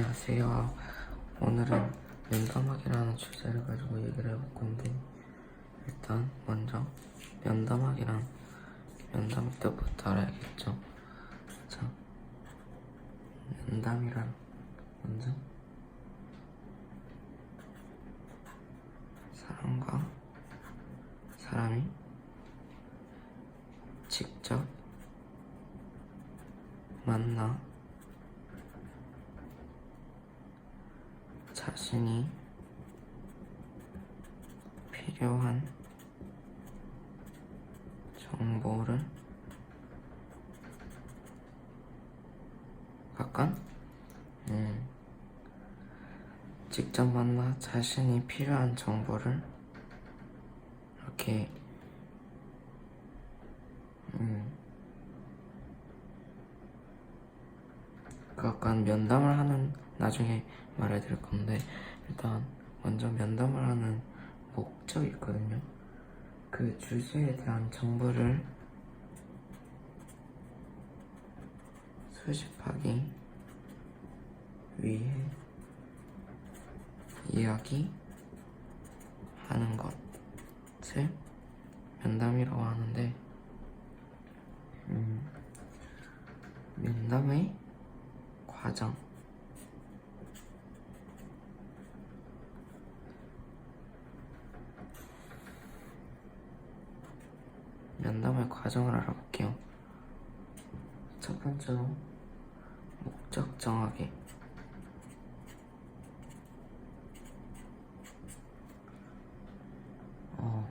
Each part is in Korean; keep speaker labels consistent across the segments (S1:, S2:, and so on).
S1: 안녕하세요. 오늘은 면담학이라는 주제를 가지고 얘기를 해볼 건데 일단 먼저 면담학이란 면담 때부터 알아야겠죠. 자, 면담이란 먼저 사람과 사람이 직접 만나 자신이 필요한 정보를 약간 음, 직접 만나 자신이 필요한 정보를 이렇게 음, 그 약간 면담을 하는 나중에 말해드릴 건데 일단 먼저 면담을 하는 목적이 있거든요. 그 주제에 대한 정보를 수집하기 위해 이야기 하는 것을 면담이라고 하는데 음, 면담의 과정 면담의 과정을 알아볼게요. 첫 번째로 목적 정하기. 어,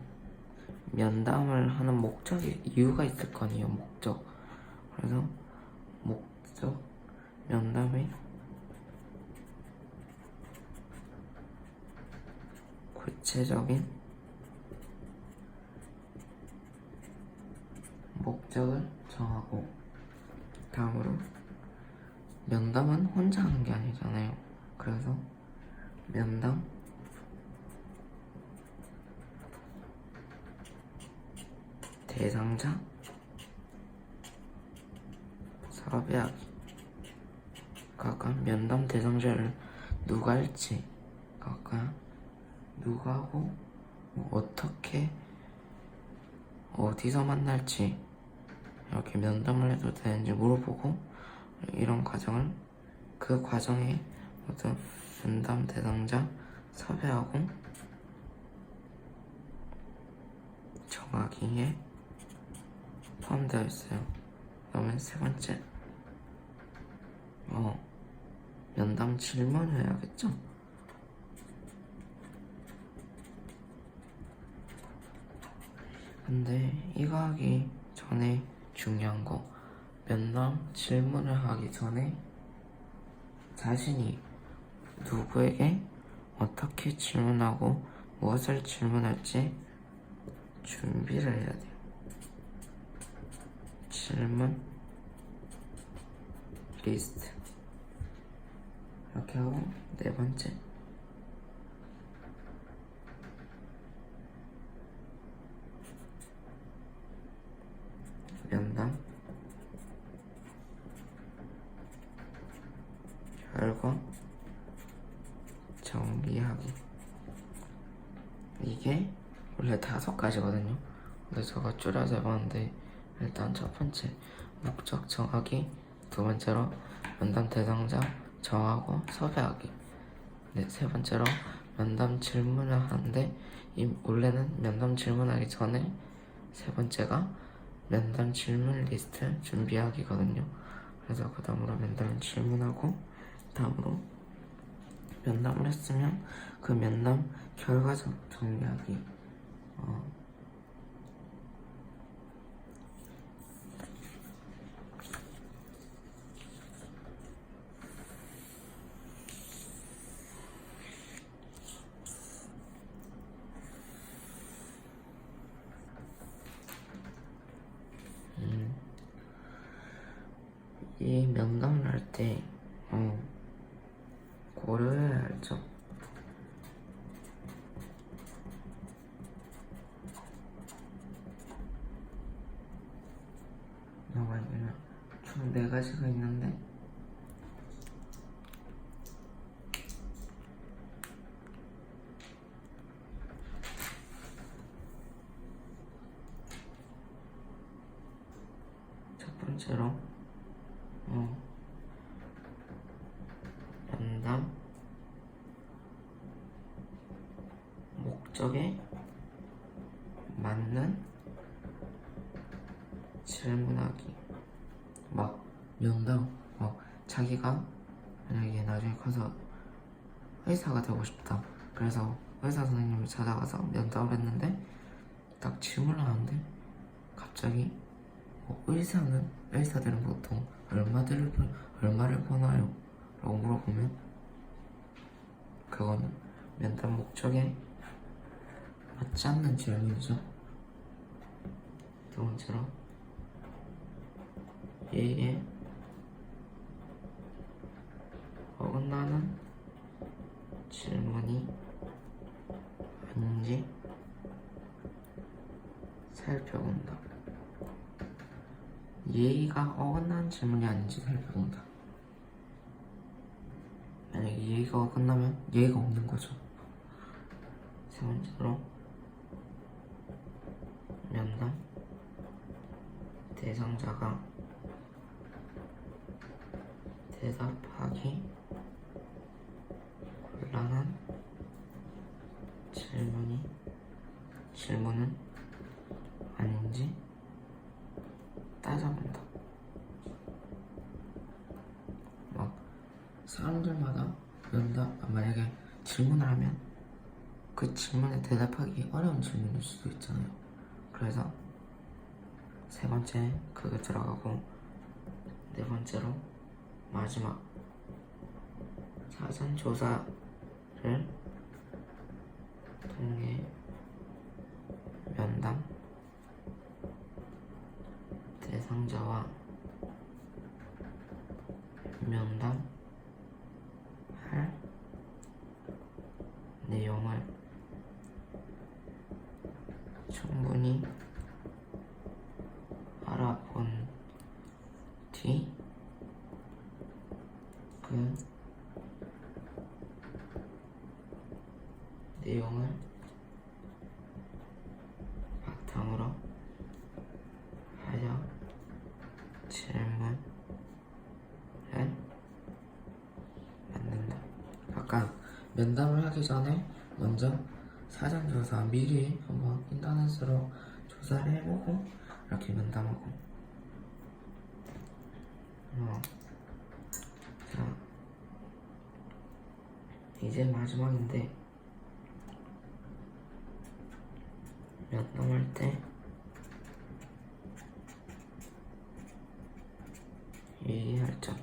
S1: 면담을 하는 목적이 이유가 있을 거 아니에요. 목적. 그래서 목적 면담의 구체적인 목적을 정하고 다음으로 면담은 혼자 하는 게 아니잖아요. 그래서 면담 대상자 섭외하 기 각각 면담 대상자를 누가 할지 각각 누가 하고 뭐 어떻게 어디서 만날지 이렇게 면담을 해도 되는지 물어보고 이런 과정을 그 과정에 모든 면담 대상자 섭외하고 정하기에 포함되어 있어요. 그다음에 세 번째 어 면담 질문을 해야겠죠? 근데 이거 하기 전에 중요한 거 면담 질문을 하기 전에 자신이 누구에게 어떻게 질문하고 무엇을 질문할지 준비를 해야 돼요. 질문 리스트 이렇게 하고 네 번째. 면담. 결과 정리하기. 이게 원래 다섯 가지거든요. 근데 제가 줄여서 해봤는데 일단 첫 번째 목적 정하기. 두 번째로 면담 대상자 정하고 섭외하기 네, 세 번째로 면담 질문을 하는데 이 원래는 면담 질문하기 전에 세 번째가 면담 질문 리스트 준비하기거든요. 그래서 그 다음으로 면담 질문하고 다음으로 면담을 했으면 그 면담 결과 정- 정리하기. 어. 이 면담을 할 때, 어, 고려해야 할 점. 뭐가 있냐면, 총네 가지가 있는데, 번째로 어, 면담 목적에 맞는 질문하기 막 면담 막 자기가 만약에 나중에 커서 의사가 되고 싶다 그래서 의사 선생님을 찾아가서 면담을 했는데 딱 질문을 하는데 갑자기 어, 의사는 의사들은 보통 벌- 얼마를 버나요? 라고 물어보면 그거는 면담 목적에 맞지 않는 질문이죠. 두 번째로 예에 어긋나는 질문이 아닌지 살펴본다. 예의가 어긋난 질문이 아닌지 살펴본다. 만약에 예의가 어긋나면 예의가 없는 거죠. 세 번째로 면담 대상자가 대답하기 곤란한 질문이 질문은 아닌지 따져본다. 막 사람들마다 면담 아, 만약에 질문을 하면 그 질문에 대답하기 어려운 질문일 수도 있잖아요. 그래서 세 번째 그거 들어가고 네 번째로 마지막 사전 조사를 통해 면담 대상자와 면담 할 내용을 충분히 알아본 뒤 그 내용을 바탕으로 하여 질문을 만든다. 아까 면담을 하기 전에 먼저 사전조사 미리 한번 인터넷으로 조사를 해보고 이렇게 면담하고. 어. 자 이제 마지막인데 면담할 때? 얘기할 점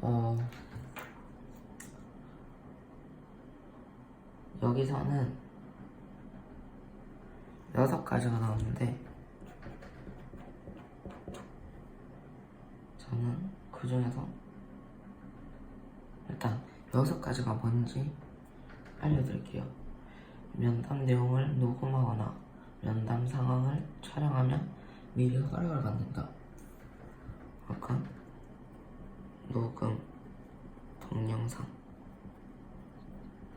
S1: 어, 여기서는 여섯 가지가 나오는데 저는 그 중에서 일단 여섯 가지가 뭔지 알려드릴게요. 면담 내용을 녹음하거나 면담 상황을 촬영하면 미리 허락을 받는다. 아까 녹음, 동영상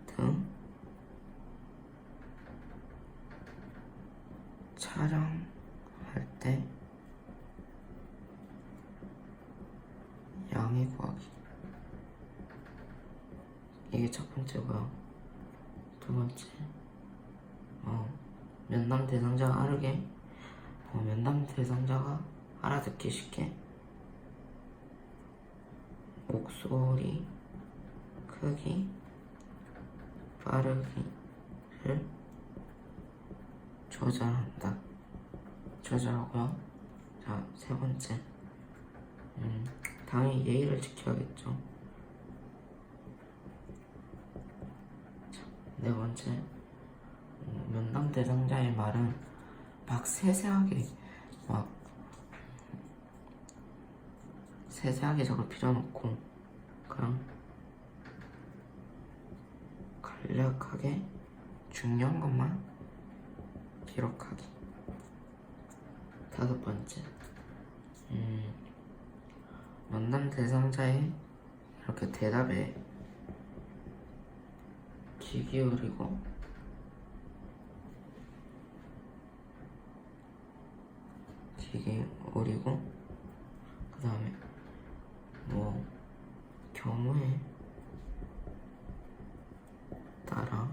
S1: 등 촬영할 때 양해 구하기. 이게 첫 번째고요 두 번째? 어, 면담 대상자가 알게? 어, 면담 대상자가 알아듣기 쉽게. 목소리 크기 빠르기를 조절한다. 조절하고요. 자, 세 번째. 음, 당연히 예의를 지켜야겠죠. 자, 네 번째. 음, 면담 대상자의 말은 막 세세하게 막 세세하게 적을 필요는 없고 그냥 간략하게 중요한 것만 기록하기 다섯 번째. 음, 만남 대상자의 이렇게 대답에 귀 기울이고 되게 어리고 그 다음에 뭐 경우에 따라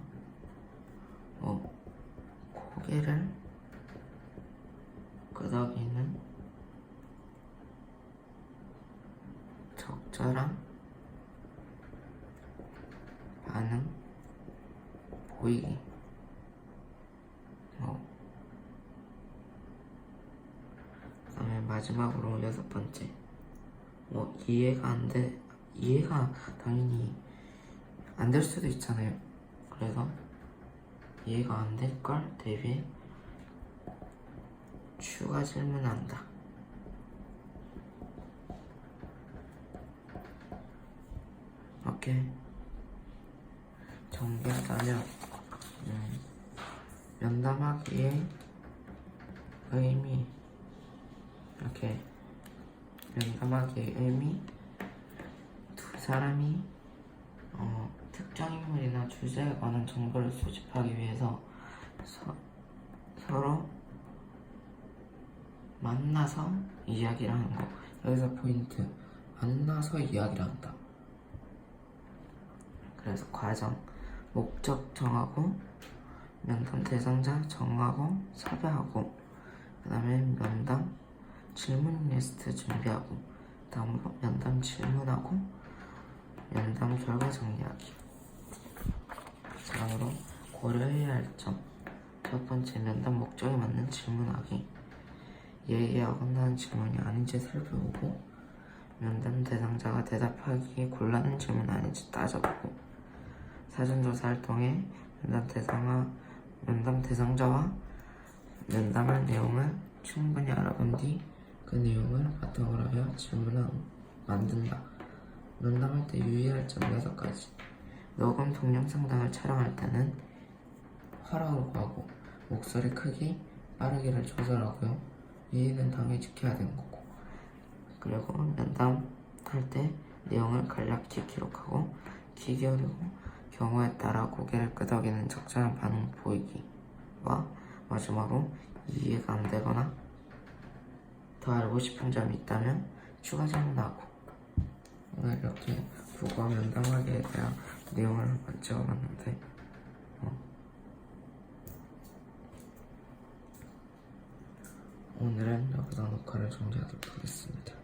S1: 뭐 고개를 끄덕이는 적절한 반응 보이기. 뭐 그다음에 마지막으로 여섯 번째. 뭐 이해가 안 돼. 이해가 당연히 안 될 수도 있잖아요. 그래서 이해가 안 될 걸? 대비해 추가 질문한다. 오케이 정리하자면 음, 면담하기의 의미 이렇게 면담하기의 의미 두 사람이 어, 특정 인물이나 주제에 관한 정보를 수집하기 위해서 서, 서로 만나서 이야기를 하는 거. 여기서 포인트. 만나서 이야기를 한다. 그래서 과정 목적 정하고 면담 대상자 정하고 섭외하고 그 다음에 면담 질문 리스트 준비하고 다음으로 면담 질문하고 면담 결과 정리하기. 다음으로 고려해야 할 점. 첫 번째 면담 목적에 맞는 질문하기. 예의에 어긋나는 질문이 아닌지 살펴보고 면담 대상자가 대답하기에 곤란한 질문 아닌지 따져보고 사전조사를 통해 면담 대상화 면담 대상자와 면담할 내용을 충분히 알아본 뒤 그 내용을 바탕으로 하여 질문을 만든다. 면담할 때 유의할 점 6가지. 녹음 동영상 등을 촬영할 때는 허락을 구하고 목소리 크기, 빠르기를 조절하고요. 예의는 당연히 지켜야 되는 거고. 그리고 면담할 때 내용을 간략히 기록하고 귀 기울이고 경우에 따라 고개를 끄덕이는 적절한 반응 보이기와 마지막으로 이해가 안 되거나 더 알고 싶은 점이 있다면 추가 질문하고 오늘 이렇게 국어 면담하기에 대한 내용을 한번 찍어봤는데 어. 오늘은 여기서 녹화를 종료하도록 하겠습니다.